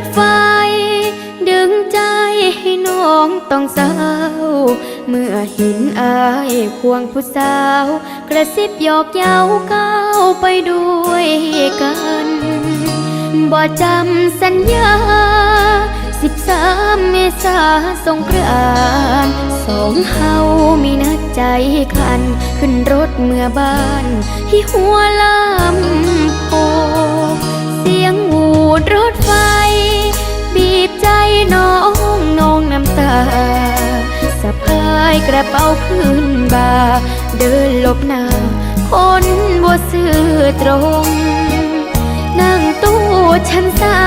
ถไฟ ดึงใจให้น้องต้องเศร้า เมื่อเห็นอายควงผู้สาว กระซิบหยอกเย้าก้าวไปด้วยกันบ่จำสัญญาสิบสามเมษาสงกรานสองเฮามีนัดใจคัน ขึ้นรถเมื่อบ้านที่หัวลำ กระเป๋าขึ้นบ่าเดินหลบหน้า คนบ่ซื่อตรง นั่งตู้ชั้นสา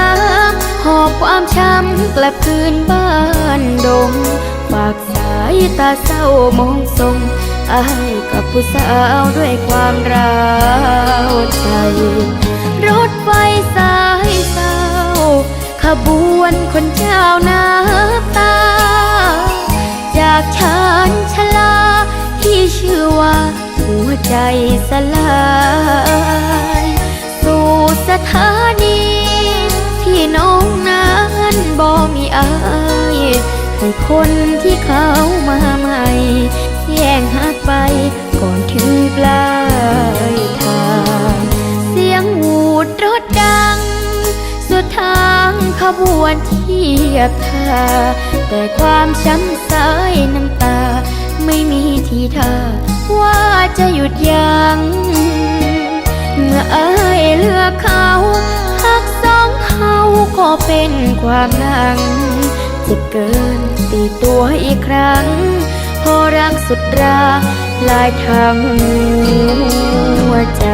มหอบความช้ำกลับคืนบ้านดง ฝากสายตาเศร้ามองทรงอายกับผู้สาวด้วยความร้าวใจ รถไฟสายเศร้า ขบวนคนเจ้าน้ำตา ใจสลาย สู่สถานี ที่น้องนั้นบ่มีอายให้คนที่เขามาใหม่ แย่งหักไปก่อนถึงปลายทาง เสียงหูดรถดัง สุดทางขบวนเทียบทาแต่ความช้ำสายน้ำตา ไม่มีทีท่าว่า จะหยุดยัง้งเมื่ออายเลือกเขาหักสองเขาก็เป็นความหลังจะเกินตีตัวอีกครั้งพอรักสุดราลายทางหัวใจ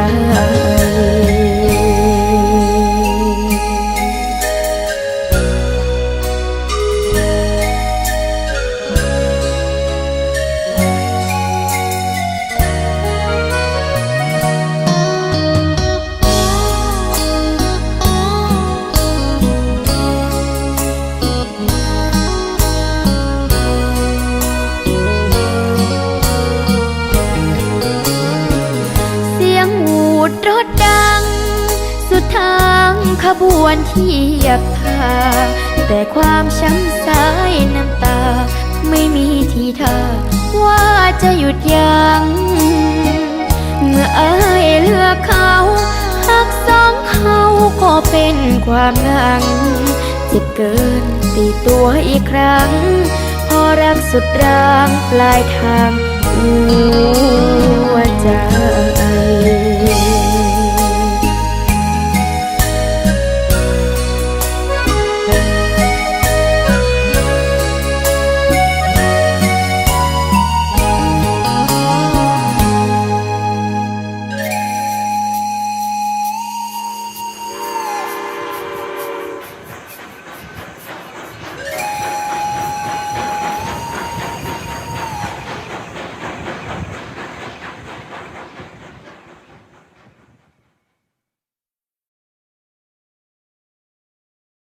รถดัง สุดทางขบวนเทียบทาแต่ความช้ำสายน้ำตา ไม่มีทีท่าว่าจะหยุดยัง้งเมื่ออายเลือกเขาหักสองเขาก็เป็นความหลังเจ็บเกินตีตัวอีกครั้ง พอรักสุดรางปลายทางหัวใจ